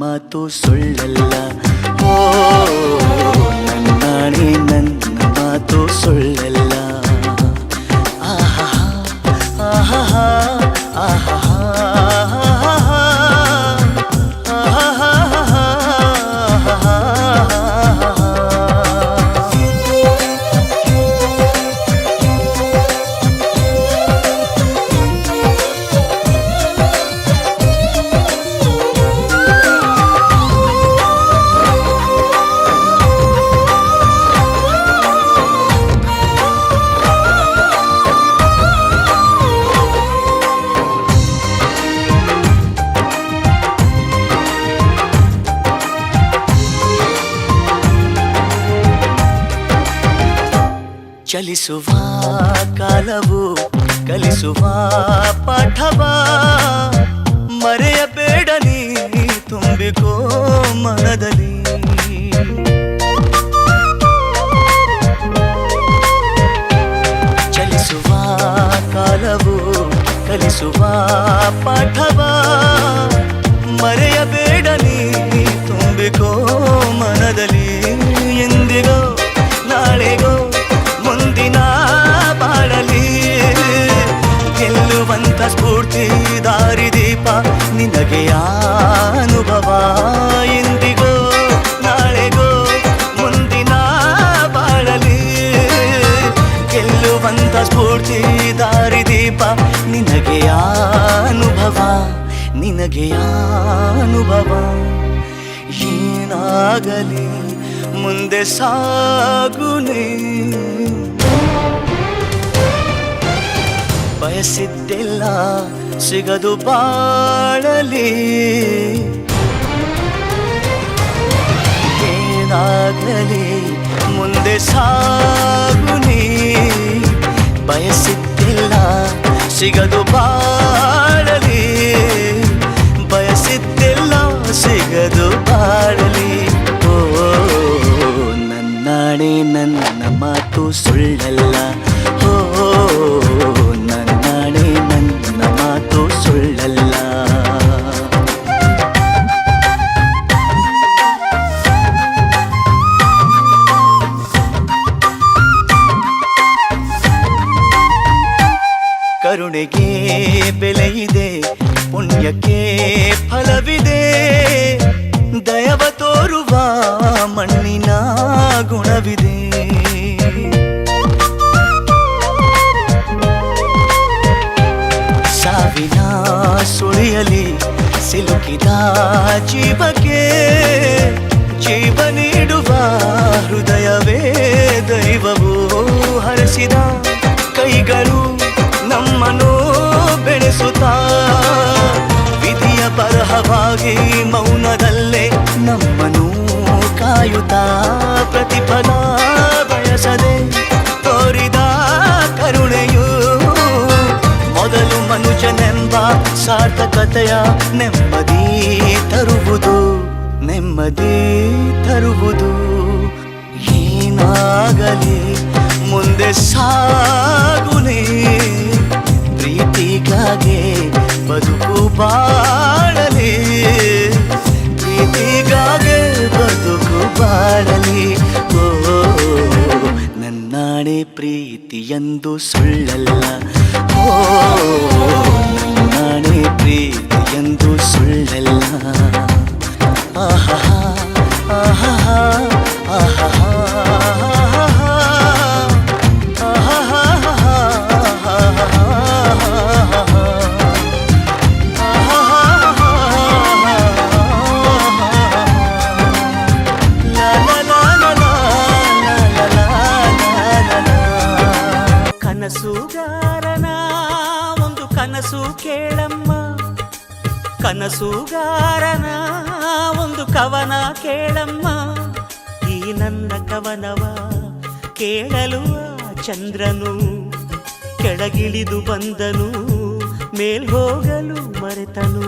ಮಾತು ಸುಳ್ಳಲ್ಲ ಓ ನನ್ನಾಣೆ ನನ್ನ ಮಾತು ಸುಳ್ಳಲ್ಲ ಆಹಾ ಆಹಾ ಆಹಾ ಚಲಿಸುವ ಕಾಲವು ಕಲಿಸುವ ಪಾಠವ. ಮರೆಯಬೇಡಲಿ ತುಂಬಿಕೋ ಮನದಲ್ಲಿ. ಚಲಿಸುವ ಕಾಲವು ಕಲಿಸುವ ಪಾಠವ. ನಿನಗೆ ಅನುಭವ. ಏನಾಗಲಿ ಮುಂದೆ ಸಾಗುನಿ ಬಯಸಿದ್ದೆಲ್ಲ ಸಿಗದು ಬಾಳಲಿ. ಏನಾಗಲಿ ಮುಂದೆ ಸಾಗುನಿ ಬಯಸಿದ್ದೆಲ್ಲ ಸಿಗದು ಕರುಣೆಗೆ ಬೆಲೆಯಿದೆ ಪುಣ್ಯಕ್ಕೆ ಫಲವಿದೆ. ದಯವ ತೋರುವ ಮಣ್ಣಿನ ಗುಣವಿದೆ. ಸಾವಿನ ಸುಳಿಯಲಿ ಸಿಲುಕಿದ ಜೀವಕ್ಕೆ ಕಾಯುತ್ತಾ ಪ್ರತಿಫಲ ಬಯಸದೆ ತೋರಿದ ಕರುಣೆಯು ಮೊದಲು ಮನುಜನೆಂಬ ಸಾರ್ಥಕತೆಯ ನೆಮ್ಮದಿ ತರುವುದು ನೆಮ್ಮದಿ ತರುವುದು. ಏನಾಗಲಿ ಮುಂದೆ ಸಾಗುನೇ ಪ್ರೀತಿಗಾಗಿ ಬದುಕು ಬಾಳಲಿ ಓ ನನ್ನಾಣೆ ಪ್ರೀತಿಯೆಂದು ಸುಳ್ಳಲ್ಲ. ಓ ನನ್ನಾಣೆ ಪ್ರೀತಿಯೆಂದು ಕನಸು ಕೇಳಮ್ಮ. ಕನಸುಗಾರನ ಒಂದು ಕವನ ಕೇಳಮ್ಮ. ಈ ನನ್ನ ಕವನವ ಕೇಳಲು ಚಂದ್ರನು. ಕೆಳಗಿಳಿದು ಬಂದನು, ಮೇಲ್ ಹೋಗಲು ಮರೆತನು.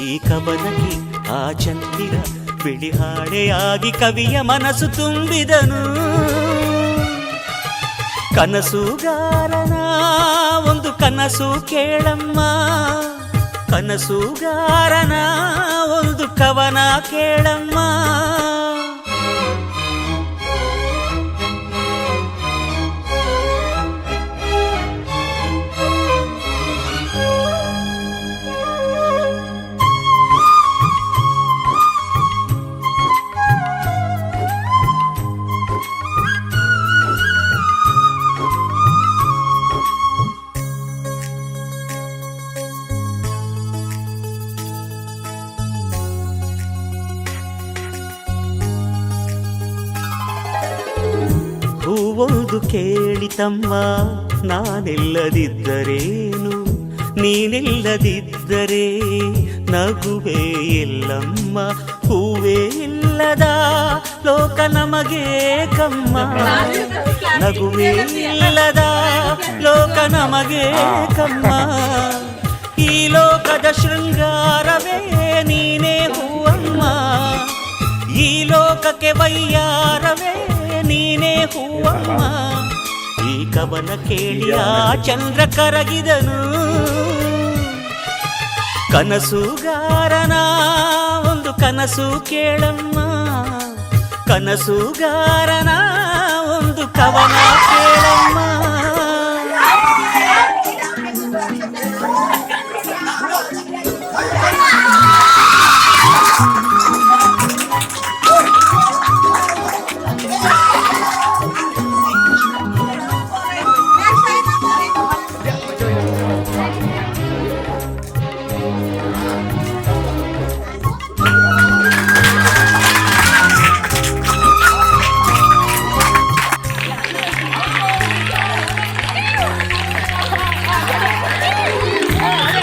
ಈ ಕವನಕ್ಕೆ ಆ ಚಂದಿರ ಬಿಳಿ ಹಾಡೆಯಾಗಿ ಕವಿಯ ಮನಸ್ಸು ತುಂಬಿದನು. ಕನಸುಗಾರನ ಒಂದು ಕನಸು ಕೇಳಮ್ಮ. ಕನಸುಗಾರನ ಒಂದು ಕವನ ಕೇಳಮ್ಮ. ಕೇಳಿತಮ್ಮ ನಾನಿಲ್ಲದಿದ್ದರೇನು ನೀನಿಲ್ಲದಿದ್ದರೆ ನಗುವೆ ಇಲ್ಲಮ್ಮ ಹೂವೇ ಇಲ್ಲದ ಲೋಕ ನಮಗೆ ಕಮ್ಮ ನಗುವೇ ಇಲ್ಲದ ಲೋಕ ನಮಗೆ ಕಮ್ಮ ಈ ಲೋಕದ ಶೃಂಗಾರವೇ ನೀನೇ ಹೂವಮ್ಮ ಈ ಲೋಕಕ್ಕೆ ವೈಯಾರವೇ ನೀನೇ ಹೂವಮ್ಮ ಕವನ ಕೇಳಿಯ ಚಂದ್ರ ಕರಗಿದನು. ಕನಸುಗಾರನ ಒಂದು ಕನಸು ಕೇಳಮ್ಮ. ಕನಸುಗಾರನ ಒಂದು ಕವನ ಕೇಳಮ್ಮ.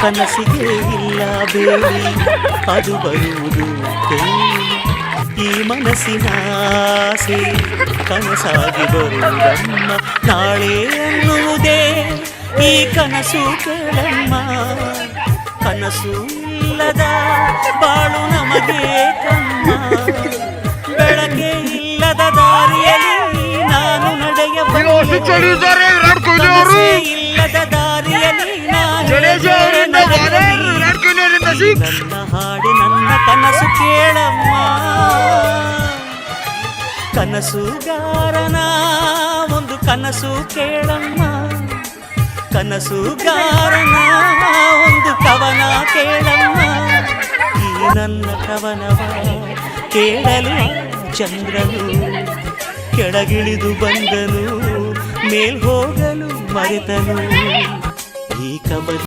ಕನಸಿಗೆ ಇಲ್ಲ ಬೇಡಿ ಅದು ಬರುವುದು ಈ ಮನಸ್ಸಿನ ಆಸೆ ಕನಸಾಗಿ ಬರುವುದಮ್ಮ. ನಾಳೆ ಅನ್ನುವುದೇ ಈ ಕನಸು ಕೇಳಮ್ಮ. ಕನಸು ಇಲ್ಲದ ಬಾಳು ನಮಗೆ ಕಮ್ಮ. ಬೆಳಗ್ಗೆ ಇಲ್ಲದ ದಾರಿಯಲ್ಲಿ ನಾನು ಅವರು. ಇಲ್ಲದ ದಾರಿಯಲ್ಲಿ ಜಡೇಜಾ ಅವರಿಂದ ನನ್ನ ಹಾಡಿ ನನ್ನ ಕನಸು ಕೇಳಮ್ಮ. ಕನಸುಗಾರನ ಒಂದು ಕನಸು ಕೇಳಮ್ಮ. ಕನಸುಗಾರನ ಒಂದು ಕವನ ಕೇಳಮ್ಮ. ಈ ನನ್ನ ಕವನವ ಕೇಳಲು ಚಂದ್ರನು, ಕೆಳಗಿಳಿದು ಬಂದನು, ಮೇಲ್ ಹೋಗಲು ಮರೆತನು. ಈ ಕವನ